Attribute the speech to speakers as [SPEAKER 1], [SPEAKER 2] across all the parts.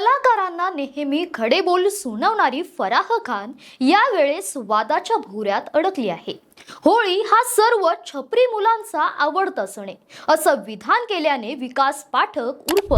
[SPEAKER 1] कलाकारांना नेहमी खडेबोल सुनावणारी फराह खान यावेळेस वादाच्या भोऱ्यात अडकली आहे. होळी हा सर्व छपरी मुलांचा आवडता सण आहे असं विधान केल्याने विकास पाठक उर्फ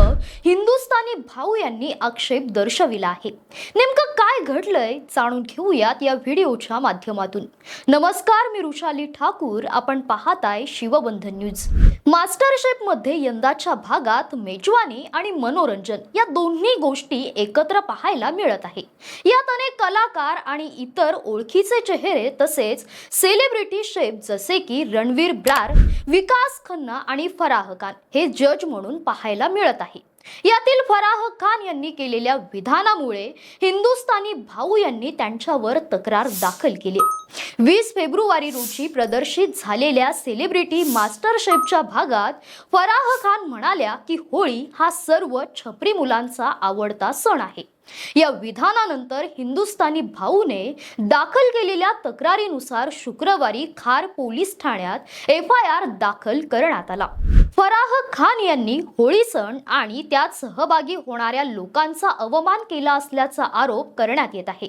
[SPEAKER 1] हिंदुस्थानी भाऊ यांनी आक्षेप दर्शविला आहे. नेमकं काय घडलंय जाणून घेऊयात या व्हिडिओच्या माध्यमातून. नमस्कार मी रुशाली ठाकूर. आपण पाहताय शिवबंधन न्यूज. मास्टर शेफमध्ये यंदाच्या भागात मेजवानी आणि मनोरंजन या दोन्ही गोष्टी एकत्र पाहायला मिळत आहे. यात अनेक कलाकार आणि इतर ओळखीचे चेहरे तसेच सेलिब्रिटी शेफ जसे की रणवीर ब्रार विकास खन्ना आणि फराह खान हे जज म्हणून पाहायला मिळत आहे. यातील फराह खान यांनी केलेल्या विधानामुळे हिंदुस्थानी भाऊ यांनी त्यांच्यावर तक्रार दाखल केली. वीस फेब्रुवारी रोजी प्रदर्शित झालेल्या सेलिब्रिटी मास्टर शेफच्या भागात फराह खान म्हणाल्या की होळी हा सर्व छपरी मुलांचा आवडता सण आहे. या विधानानंतर हिंदुस्थानी भाऊने दाखल केलेल्या तक्रारीनुसार शुक्रवारी खार पोलीस ठाण्यात एफ आय आर दाखल करण्यात आला. फराह खान यांनी होळी सण आणि त्यात सहभागी होणाऱ्या लोकांचा अवमान केला असल्याचा आरोप करण्यात येत आहे.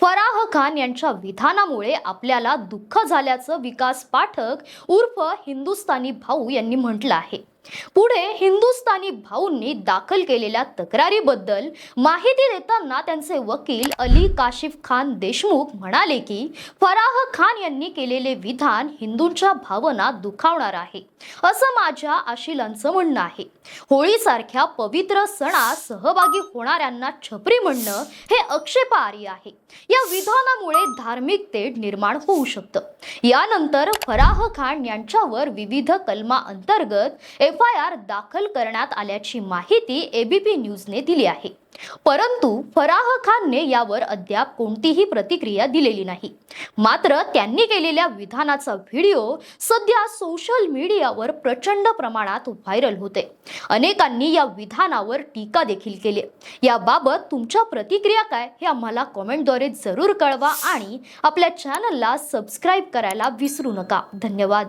[SPEAKER 1] फराह खान यांच्या विधानामुळे आपल्याला दुःख झाल्याचं विकास पाठक उर्फ हिंदुस्थानी भाऊ यांनी म्हटलं आहे. पुढे हिंदुस्थानी भाऊंनी दाखल केलेल्या तक्रारीबद्दल माहिती देताना त्यांचे वकील अली काशिफ खान देशमुख म्हणाले की फराह खान यांनी केलेले विधान हिंदूंच्या भावना दुखावणार आहे असं माझ्या आशिलांचं म्हणणं आहे. होळीसारख्या पवित्र सणात सहभागी होणाऱ्यांना छपरी म्हणणं हे आक्षेपार्ह आहे. या विधानामुळे धार्मिक तेढ निर्माण होऊ शकतं. यानंतर फराह खान यांच्यावर विविध कलमा अंतर्गत एफ आर दाखल करण्यात आल्याची माहिती एबीपी न्यूजने दिली आहे. परंतु फराह खानने यावर अद्याप कोणतीही प्रतिक्रिया दिलेली नाही. मात्र त्यांनी केलेल्या विधानाचा व्हिडिओ सध्या सोशल मीडियावर प्रचंड प्रमाणात व्हायरल होते अनेकांनी या विधानावर टीका देखील केली. याबाबत तुमच्या प्रतिक्रिया काय हे आम्हाला कॉमेंटद्वारे जरूर कळवा आणि आपल्या चॅनलला सबस्क्राईब करायला विसरू नका. धन्यवाद.